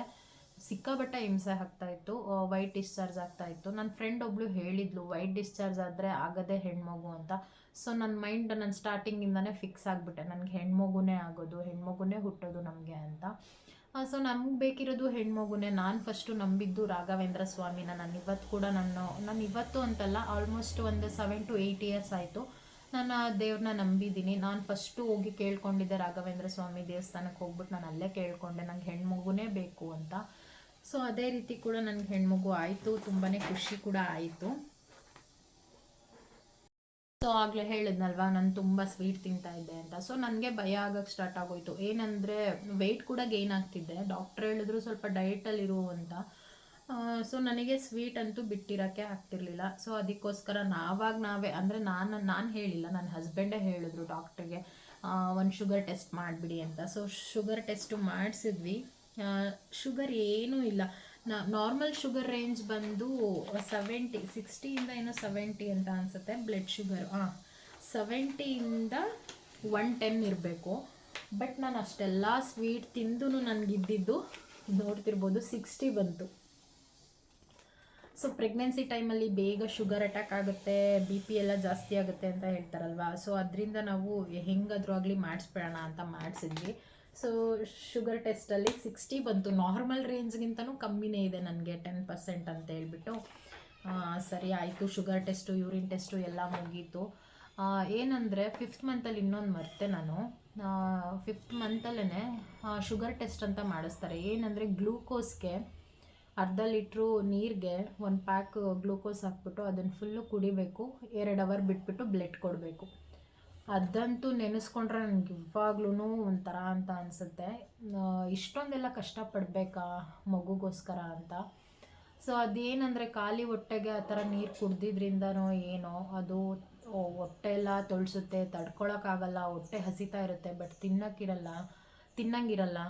ಸಿಕ್ಕಾಬಟ್ಟೆ ಹಿಂಸೆ ಆಗ್ತಾ ಇತ್ತು. ವೈಟ್ ಡಿಸ್ಚಾರ್ಜ್ ಆಗ್ತಾ ಇತ್ತು. ನನ್ನ ಫ್ರೆಂಡ್ ಒಬ್ಳು ಹೇಳಿದ್ಲು, ವೈಟ್ ಡಿಸ್ಚಾರ್ಜ್ ಆದರೆ ಆಗದೆ ಹೆಣ್ಮಗು ಅಂತ. ಸೊ ನನ್ನ ಮೈಂಡ್ ನನ್ನ ಸ್ಟಾರ್ಟಿಂಗಿಂದನೇ ಫಿಕ್ಸ್ ಆಗಿಬಿಟ್ಟೆ. ನನಗೆ ಹೆಣ್ಮಗುನೇ ಆಗೋದು, ಹೆಣ್ಮಗುನೇ ಹುಟ್ಟೋದು ನಮಗೆ ಅಂತ. ಸೊ ನಮ್ಗೆ ಬೇಕಿರೋದು ಹೆಣ್ಮಗುನೇ. ನಾನು ಫಸ್ಟು ನಂಬಿದ್ದು ರಾಘವೇಂದ್ರ ಸ್ವಾಮಿನ. ನಾನು ಇವತ್ತು ಕೂಡ ನಾನು ನಾನು ಇವತ್ತು ಅಂತಲ್ಲ ಆಲ್ಮೋಸ್ಟ್ ಒಂದು ಸೆವೆನ್ ಟು ಏಯ್ಟ್ ಇಯರ್ಸ್ ಆಯಿತು. ನಾನು ಆ ದೇವ್ರನ್ನ ನಂಬಿದ್ದೀನಿ. ನಾನು ಫಸ್ಟು ಹೋಗಿ ಕೇಳ್ಕೊಂಡಿದ್ದೆ ರಾಘವೇಂದ್ರ ಸ್ವಾಮಿ ದೇವಸ್ಥಾನಕ್ಕೆ ಹೋಗ್ಬಿಟ್ಟು ನಾನು ಅಲ್ಲೇ ಕೇಳ್ಕೊಂಡೆ. ನಂಗೆ ಹೆಣ್ಮಗುನೇ ಬೇಕು ಅಂತ. ಸೊ ಅದೇ ರೀತಿ ಕೂಡ ನನಗೆ ಹೆಣ್ಮಗು ಆಯಿತು. ತುಂಬಾ ಖುಷಿ ಕೂಡ ಆಯಿತು. ಸೊ ಆಗ್ಲೇ ಹೇಳಿದ್ನಲ್ವಾ, ನಾನು ತುಂಬ ಸ್ವೀಟ್ ತಿಂತಾ ಇದ್ದೆ ಅಂತ. ಸೊ ನನಗೆ ಭಯ ಆಗಕ್ಕೆ ಸ್ಟಾರ್ಟ್ ಆಗೋಯ್ತು. ಏನಂದರೆ ವೆಯ್ಟ್ ಕೂಡ ಗೇನ್ ಆಗ್ತಿದ್ದೆ. ಡಾಕ್ಟ್ರ್ ಹೇಳಿದ್ರು ಸ್ವಲ್ಪ ಡಯಟಲ್ಲಿ ಇರು ಅಂತ. ಸೊ ನನಗೆ ಸ್ವೀಟ್ ಅಂತೂ ಬಿಟ್ಟಿರೋಕ್ಕೆ ಆಗ್ತಿರ್ಲಿಲ್ಲ. ಸೊ ಅದಕ್ಕೋಸ್ಕರ ನಾವಾಗ ನಾವೇ, ಅಂದರೆ ನಾನು ನಾನು ಹೇಳಿಲ್ಲ ನನ್ನ ಹಸ್ಬೆಂಡೇ ಹೇಳಿದ್ರು ಡಾಕ್ಟ್ರಿಗೆ ಒಂದು ಶುಗರ್ ಟೆಸ್ಟ್ ಮಾಡಿಬಿಡಿ ಅಂತ. ಸೊ ಶುಗರ್ ಟೆಸ್ಟು ಮಾಡಿಸಿದ್ವಿ. ಶುಗರ್ ಏನೂ ಇಲ್ಲ. ನಾರ್ಮಲ್ ಶುಗರ್ ರೇಂಜ್ ಬಂದು ಸೆವೆಂಟಿ ಸಿಕ್ಸ್ಟಿಯಿಂದ ಏನೋ ಸೆವೆಂಟಿ ಅಂತ ಅನಿಸುತ್ತೆ ಬ್ಲಡ್ ಶುಗರ್ ಹಾಂ ಸೆವೆಂಟಿಯಿಂದ ಒನ್ ಟೆನ್ ಇರಬೇಕು. ಬಟ್ ನಾನು ಅಷ್ಟೆಲ್ಲ ಸ್ವೀಟ್ ತಿಂದು ನನಗಿದ್ದಿದ್ದು ನೋಡ್ತಿರ್ಬೋದು ಸಿಕ್ಸ್ಟಿ ಬಂತು. ಸೊ ಪ್ರೆಗ್ನೆನ್ಸಿ ಟೈಮಲ್ಲಿ ಬೇಗ ಶುಗರ್ ಅಟ್ಯಾಕ್ ಆಗುತ್ತೆ ಬಿ ಪಿ ಎಲ್ಲ ಜಾಸ್ತಿ ಆಗುತ್ತೆ ಅಂತ ಹೇಳ್ತಾರಲ್ವಾ? ಸೊ ಅದರಿಂದ ನಾವು ಹೆಂಗಾದರೂ ಆಗಲಿ ಮಾಡಿಸ್ಬಿಡೋಣ ಅಂತ ಮಾಡಿಸಿದ್ವಿ. ಸೊ ಶುಗರ್ ಟೆಸ್ಟಲ್ಲಿ ಸಿಕ್ಸ್ಟಿ ಬಂತು. ನಾರ್ಮಲ್ ರೇಂಜ್ಗಿಂತನೂ ಕಮ್ಮಿನೇ ಇದೆ ನನಗೆ ಟೆನ್ ಪರ್ಸೆಂಟ್ ಅಂತ ಹೇಳ್ಬಿಟ್ಟು. ಸರಿ ಆಯಿತು. ಶುಗರ್ ಟೆಸ್ಟು ಯೂರಿನ್ ಟೆಸ್ಟು ಎಲ್ಲ ಮುಗೀತು. ಏನಂದರೆ ಫಿಫ್ತ್ ಮಂತಲ್ಲಿ ಇನ್ನೊಂದು ಮರ್ತೆ ನಾನು. ಫಿಫ್ತ್ ಮಂತಲ್ಲೇ ಶುಗರ್ ಟೆಸ್ಟ್ ಅಂತ ಮಾಡಿಸ್ತಾರೆ. ಏನಂದರೆ ಗ್ಲೂಕೋಸ್ಗೆ ಅರ್ಧ ಲೀಟ್ರು ನೀರಿಗೆ ಒಂದು ಪ್ಯಾಕ್ ಗ್ಲೂಕೋಸ್ ಹಾಕ್ಬಿಟ್ಟು ಅದನ್ನು ಫುಲ್ಲು ಕುಡಿಬೇಕು. ಎರಡು ಅವರ್ ಬಿಟ್ಬಿಟ್ಟು ಬ್ಲಡ್ ಕೊಡಬೇಕು. ಅದಂತೂ ನೆನೆಸ್ಕೊಂಡ್ರೆ ನನಗೆ ಇವಾಗ್ಲೂ ಒಂಥರ ಅಂತ ಅನಿಸುತ್ತೆ. ಇಷ್ಟೊಂದೆಲ್ಲ ಕಷ್ಟಪಡಬೇಕಾ ಮಗುಗೋಸ್ಕರ ಅಂತ? ಸೊ ಅದೇನಂದರೆ ಖಾಲಿ ಹೊಟ್ಟೆಗೆ ಆ ಥರ ನೀರು ಕುಡ್ದಿದ್ರಿಂದನೋ ಏನೋ, ಅದು ಹೊಟ್ಟೆ ಎಲ್ಲ ತೊಳ್ಸುತ್ತೆ, ತಡ್ಕೊಳಕ್ಕಾಗಲ್ಲ, ಹೊಟ್ಟೆ ಹಸಿತಾ ಇರುತ್ತೆ, ಬಟ್ ತಿನ್ನೋಕ್ಕಿರಲ್ಲ, ತಿನ್ನಂಗಿರಲ್ಲ.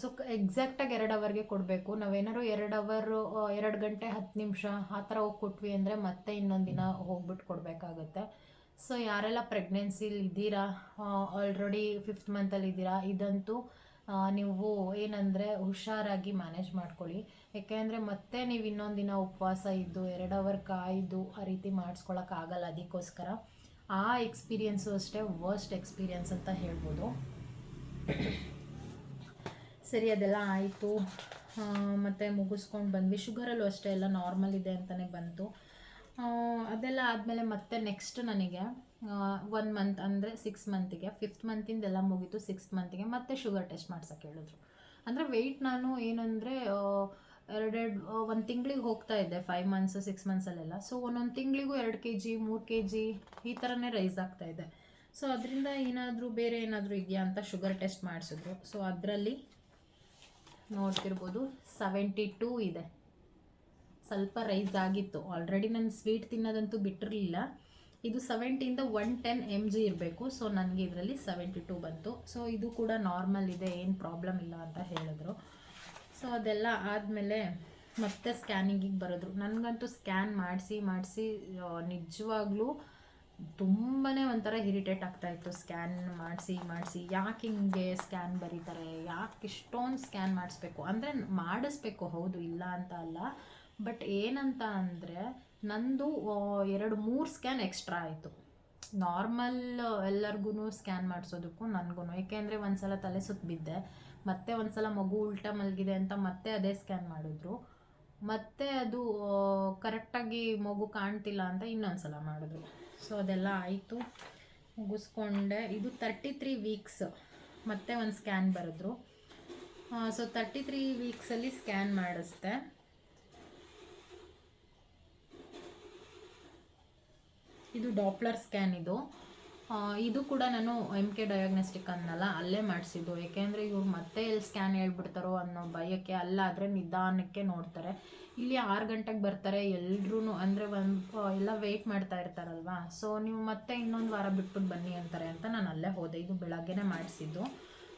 ಸೊ ಎಕ್ಸಾಕ್ಟಾಗಿ ಎರಡು ಅವರ್ಗೆ ಕೊಡಬೇಕು. ನಾವೇನಾದ್ರು ಎರಡು ಅವರು ಎರಡು ಗಂಟೆ ಹತ್ತು ನಿಮಿಷ ಆ ಥರ ಹೋಗಿ ಕೊಟ್ವಿ ಅಂದರೆ ಮತ್ತೆ ಇನ್ನೊಂದು ದಿನ ಹೋಗ್ಬಿಟ್ಟು ಕೊಡಬೇಕಾಗುತ್ತೆ. ಸೊ ಯಾರೆಲ್ಲ ಪ್ರೆಗ್ನೆನ್ಸಿಲಿ ಇದ್ದೀರಾ ಆಲ್ರೆಡಿ ಫಿಫ್ತ್ ಮಂತಲ್ಲಿ ಇದ್ದೀರಾ, ಇದಂತೂ ನೀವು ಏನಂದರೆ ಹುಷಾರಾಗಿ ಮ್ಯಾನೇಜ್ ಮಾಡ್ಕೊಳ್ಳಿ. ಯಾಕೆಂದರೆ ಮತ್ತೆ ನೀವು ಇನ್ನೊಂದು ದಿನ ಉಪವಾಸ ಇದ್ದು, ಎರಡು ಅವರ್ ಕಾಯ್ದು ಆ ರೀತಿ ಮಾಡಿಸ್ಕೊಳಕ್ಕಾಗಲ್ಲ ಅದಕ್ಕೋಸ್ಕರ. ಆ ಎಕ್ಸ್ಪೀರಿಯನ್ಸು ಅಷ್ಟೇ ವರ್ಸ್ಟ್ ಎಕ್ಸ್ಪೀರಿಯನ್ಸ್ ಅಂತ ಹೇಳ್ಬೋದು. ಸರಿ, ಅದೆಲ್ಲ ಆಯಿತು. ಮತ್ತು ಮುಗಿಸ್ಕೊಂಡು ಬಂದ್ವಿ. ಶುಗರಲ್ಲೂ ಅಷ್ಟೇ ಎಲ್ಲ ನಾರ್ಮಲ್ ಇದೆ ಅಂತಲೇ ಬಂತು. ಅದೆಲ್ಲ ಆದಮೇಲೆ ಮತ್ತೆ ನೆಕ್ಸ್ಟ್ ನನಗೆ ಒನ್ ಮಂತ್ ಅಂದರೆ ಸಿಕ್ಸ್ ಮಂತಿಗೆ ಫಿಫ್ತ್ ಮಂತಿಂದೆಲ್ಲ ಮುಗೀತು ಸಿಕ್ಸ್ತ್ ಮಂತಿಗೆ ಮತ್ತೆ ಶುಗರ್ ಟೆಸ್ಟ್ ಮಾಡ್ಸೋಕೆ ಹೇಳಿದ್ರು. ಅಂದರೆ ವೆಯ್ಟ್ ನಾನು ಏನಂದರೆ ಎರಡೆರಡು ಒಂದು ತಿಂಗಳಿಗೆ ಹೋಗ್ತಾ ಇದ್ದೆ ಫೈವ್ ಮಂತ್ಸು ಸಿಕ್ಸ್ ಮಂತ್ಸಲ್ಲೆಲ್ಲ ಸೊ ಒಂದೊಂದು ತಿಂಗಳಿಗೂ ಎರಡು ಕೆ ಜಿ ಮೂರು ಕೆ ಜಿ ಈ ಥರನೇ ರೈಸ್ ಆಗ್ತಾ ಇದೆ. ಸೊ ಅದರಿಂದ ಏನಾದರೂ ಬೇರೆ ಏನಾದರೂ ಇದೆಯಾ ಅಂತ ಶುಗರ್ ಟೆಸ್ಟ್ ಮಾಡಿಸಿದ್ರು. ಸೊ ಅದರಲ್ಲಿ ನೋಡ್ತಿರ್ಬೋದು ಸೆವೆಂಟಿ ಟೂ ಇದೆ. ಸ್ವಲ್ಪ ರೈಸ್ ಆಗಿತ್ತು. ಆಲ್ರೆಡಿ ನಾನು ಸ್ವೀಟ್ ತಿನ್ನೋದಂತೂ ಬಿಟ್ಟಿರಲಿಲ್ಲ. ಇದು ಸೆವೆಂಟಿಯಿಂದ ಒನ್ ಟೆನ್ ಎಂ ಜಿ ಇರಬೇಕು. ಸೊ ನನಗೆ ಇದರಲ್ಲಿ ಸೆವೆಂಟಿ ಟೂ ಬಂತು. ಸೊ ಇದು ಕೂಡ ನಾರ್ಮಲ್ ಇದೆ. ಏನು ಪ್ರಾಬ್ಲಮ್ ಇಲ್ಲ ಅಂತ ಹೇಳಿದ್ರು. ಸೊ ಅದೆಲ್ಲ ಆದಮೇಲೆ ಮತ್ತೆ ಸ್ಕ್ಯಾನಿಂಗಿಗೆ ಬರೋದ್ರು. ನನಗಂತೂ ಸ್ಕ್ಯಾನ್ ಮಾಡಿಸಿ ಮಾಡಿಸಿ ನಿಜವಾಗ್ಲೂ ತುಂಬಾ ಒಂಥರ ಇರಿಟೇಟ್ ಆಗ್ತಾಯಿತ್ತು ಸ್ಕ್ಯಾನ್ ಮಾಡಿಸಿ ಮಾಡಿಸಿ. ಯಾಕೆ ಹಿಂಗೆ ಸ್ಕ್ಯಾನ್ ಬರೀತಾರೆ? ಯಾಕೆ ಇಷ್ಟೊಂದು ಸ್ಕ್ಯಾನ್ ಮಾಡಿಸ್ಬೇಕು? ಅಂದರೆ ಮಾಡಿಸ್ಬೇಕು, ಹೌದು. ಇಲ್ಲ ಅಂತ ಅಲ್ಲ. ಬಟ್ ಏನಂತ ಅಂದರೆ, ನಂದು ಎರಡು, ಮೂರು ಸ್ಕ್ಯಾನ್ ಎಕ್ಸ್ಟ್ರಾ ಆಯಿತು. ನಾರ್ಮಲ್ ಎಲ್ಲರಿಗೂ ಸ್ಕ್ಯಾನ್ ಮಾಡಿಸೋದಕ್ಕೂ ನನಗೂ ಏಕೆಂದರೆ ಒಂದು ಸಲ ತಲೆ ಸುತ್ತ ಬಿದ್ದೆ ಮತ್ತೆ ಒಂದು ಸಲ ಮಗು ಉಲ್ಟಾ ಮಲಗಿದೆ ಅಂತ ಮತ್ತೆ ಅದೇ ಸ್ಕ್ಯಾನ್ ಮಾಡಿದ್ರು. ಮತ್ತೆ ಅದು ಕರೆಕ್ಟಾಗಿ ಮಗು ಕಾಣ್ತಿಲ್ಲ ಅಂತ ಇನ್ನೊಂದು ಸಲ ಮಾಡಿದ್ರು. ಸೊ ಅದೆಲ್ಲ ಆಯಿತು. ಮುಗಿಸ್ಕೊಂಡೆ. ಇದು ತರ್ಟಿ ತ್ರೀ ವೀಕ್ಸ್ ಮತ್ತೆ ಒಂದು ಸ್ಕ್ಯಾನ್ ಬರೆದ್ರು. ಸೊ ತರ್ಟಿ ತ್ರೀ ವೀಕ್ಸಲ್ಲಿ ಸ್ಕ್ಯಾನ್ ಮಾಡಿಸ್ದೆ. ಇದು ಡಾಪ್ಲರ್ ಸ್ಕ್ಯಾನ್ ಇದು. ಇದು ಕೂಡ ನಾನು ಎಂ ಕೆ ಡಯಾಗ್ನೋಸ್ಟಿಕ್ ಅನ್ನಲ್ಲ, ಅಲ್ಲೇ ಮಾಡಿಸಿದ್ದು. ಏಕೆಂದರೆ ಇವ್ರು ಮತ್ತೆ ಎಲ್ಲಿ ಸ್ಕ್ಯಾನ್ ಹೇಳ್ಬಿಡ್ತಾರೋ ಅನ್ನೋ ಭಯಕ್ಕೆ ಅಲ್ಲಾದರೆ ನಿಧಾನಕ್ಕೆ ನೋಡ್ತಾರೆ. ಇಲ್ಲಿ ಆರು ಗಂಟೆಗೆ ಬರ್ತಾರೆ ಎಲ್ರೂ ಅಂದರೆ ಒಂದು ಎಲ್ಲ ವೆಯ್ಟ್ ಮಾಡ್ತಾ ಇರ್ತಾರಲ್ವಾ? ಸೊ ನೀವು ಮತ್ತೆ ಇನ್ನೊಂದು ವಾರ ಬಿಟ್ಬಿಟ್ಟು ಬನ್ನಿ ಅಂತಾರೆ ಅಂತ ನಾನು ಅಲ್ಲೇ ಹೋದೆ. ಇದು ಬೆಳಗ್ಗೆನೇ ಮಾಡಿಸಿದ್ದು.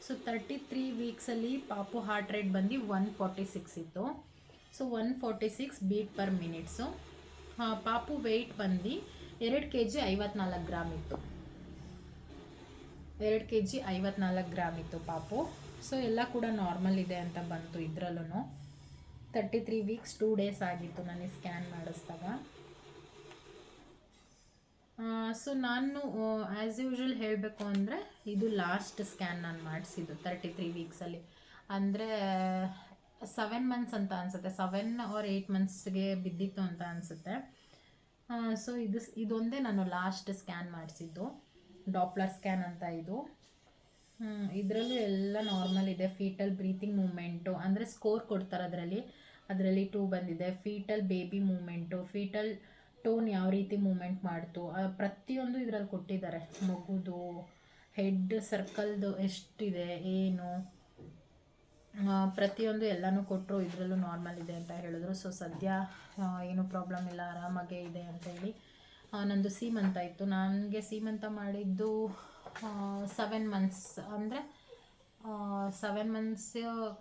ಸೊ ತರ್ಟಿ ತ್ರೀ ವೀಕ್ಸಲ್ಲಿ ಪಾಪು ಹಾರ್ಟ್ ರೇಟ್ ಬಂದು ಒನ್ ಫಾರ್ಟಿ ಸಿಕ್ಸ್ ಇತ್ತು so one forty six beat per minutes ಪಾಪು ವೆಯ್ಟ್ ಬಂದು ಎರಡು ಕೆ ಜಿ ಐವತ್ನಾಲ್ಕು ಗ್ರಾಮ್ ಇತ್ತು. ಎರಡು ಕೆ ಜಿ ಐವತ್ನಾಲ್ಕು ಗ್ರಾಮ್ ಇತ್ತು ಪಾಪು. ಸೊ ಎಲ್ಲ ಕೂಡ ನಾರ್ಮಲ್ ಇದೆ ಅಂತ ಬಂತು ಇದರಲ್ಲೂ thirty three weeks two days ಆಗಿತ್ತು ನನಗೆ ಸ್ಕ್ಯಾನ್ ಮಾಡಿಸ್ದಾಗ. ಸೊ ನಾನು ಆ್ಯಸ್ ಯೂಶ್ವಲ್ ಹೇಳಬೇಕು ಅಂದರೆ ಇದು ಲಾಸ್ಟ್ ಸ್ಕ್ಯಾನ್ ನಾನು ಮಾಡಿಸಿದ್ದು ತರ್ಟಿ ತ್ರೀ ವೀಕ್ಸಲ್ಲಿ ಅಂದರೆ ಸೆವೆನ್ ಮಂತ್ಸ್ ಅಂತ ಅನಿಸುತ್ತೆ. ಸೆವೆನ್ ಆರ್ ಏಯ್ಟ್ ಮಂತ್ಸ್ಗೆ ಬಿದ್ದಿತ್ತು ಅಂತ ಅನಿಸುತ್ತೆ. ಸೊ ಇದು ಇದೊಂದೇ ನಾನು ಲಾಸ್ಟ್ ಸ್ಕ್ಯಾನ್ ಮಾಡಿಸಿದ್ದು. ಡಾಪ್ಲರ್ ಸ್ಕ್ಯಾನ್ ಅಂತ ಇದು. ಇದರಲ್ಲೂ ಎಲ್ಲ ನಾರ್ಮಲ್ ಇದೆ. ಫೀಟಲ್ ಬ್ರೀತಿಂಗ್ ಮೂಮೆಂಟು ಅಂದರೆ ಸ್ಕೋರ್ ಕೊಡ್ತಾರೆ ಅದರಲ್ಲಿ. ಅದರಲ್ಲಿ ಟೂ ಬಂದಿದೆ. Fetal baby movement fetal tone ಯಾವ ರೀತಿ ಮೂಮೆಂಟ್ ಮಾಡ್ತು. ಪ್ರತಿಯೊಂದು ಇದರಲ್ಲಿ ಕೊಟ್ಟಿದ್ದಾರೆ. ಮಗುದು ಹೆಡ್ ಸರ್ಕಲ್ದು ಎಷ್ಟಿದೆ, ಏನು? ಪ್ರತಿಯೊಂದು ಎಲ್ಲನೂ ಕೊಟ್ಟರು ಇದರಲ್ಲೂ ನಾರ್ಮಲ್ ಇದೆ ಅಂತ ಹೇಳಿದ್ರು. ಸೊ ಸದ್ಯ ಏನು ಪ್ರಾಬ್ಲಮ್ ಇಲ್ಲ, ಆರಾಮಾಗೇ ಇದೆ ಅಂತ ಹೇಳಿ ನಂದು ಸೀಮಂತ ಇತ್ತು. ನನಗೆ ಸೀಮಂತ ಮಾಡಿದ್ದು ಸೆವೆನ್ ಮಂತ್ಸ್ ಅಂದರೆ ಸೆವೆನ್ ಮಂತ್ಸ್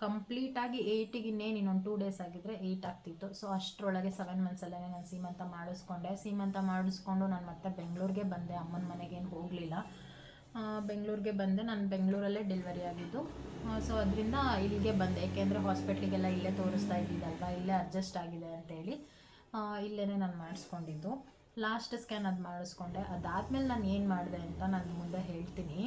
ಕಂಪ್ಲೀಟಾಗಿ ಏಯ್ಟಿಗೆ ಇನ್ನೇನು ಇನ್ನೊಂದು ಟೂ ಡೇಸ್ ಆಗಿದ್ದರೆ ಏಯ್ಟ್ ಆಗ್ತಿತ್ತು. ಸೊ ಅಷ್ಟರೊಳಗೆ ಸೆವೆನ್ ಮಂತ್ಸಲ್ಲೇ ನಾನು ಸೀಮಂತ ಮಾಡಿಸ್ಕೊಂಡೆ. ಸೀಮಂತ ಮಾಡಿಸ್ಕೊಂಡು ನಾನು ಮತ್ತೆ ಬೆಂಗಳೂರಿಗೆ ಬಂದೆ. ಅಮ್ಮನ ಮನೆಗೇನು ಹೋಗಲಿಲ್ಲ. ಬೆಂಗಳೂರಿಗೆ ಬಂದೆ ನಾನು ಬೆಂಗಳೂರಲ್ಲೇ ಡೆಲಿವರಿ ಆಗಿದ್ದು. ಸೊ ಅದರಿಂದ ಇಲ್ಲಿಗೆ ಬಂದೆ. ಏಕೆಂದರೆ ಹಾಸ್ಪಿಟ್ಲಿಗೆಲ್ಲ ಇಲ್ಲೇ ತೋರಿಸ್ತಾ ಇದ್ದಿದ್ದಲ್ವ? ಇಲ್ಲೇ ಅಡ್ಜಸ್ಟ್ ಆಗಿದೆ ಅಂತೇಳಿ ಇಲ್ಲೇ ನಾನು ಮಾಡಿಸ್ಕೊಂಡಿದ್ದು. ಲಾಸ್ಟ್ ಸ್ಕ್ಯಾನ್ ಅದು ಮಾಡಿಸ್ಕೊಂಡೆ. ಅದಾದಮೇಲೆ ನಾನು ಏನು ಮಾಡಿದೆ ಅಂತ ನಾನು ಮುಂದೆ ಹೇಳ್ತೀನಿ.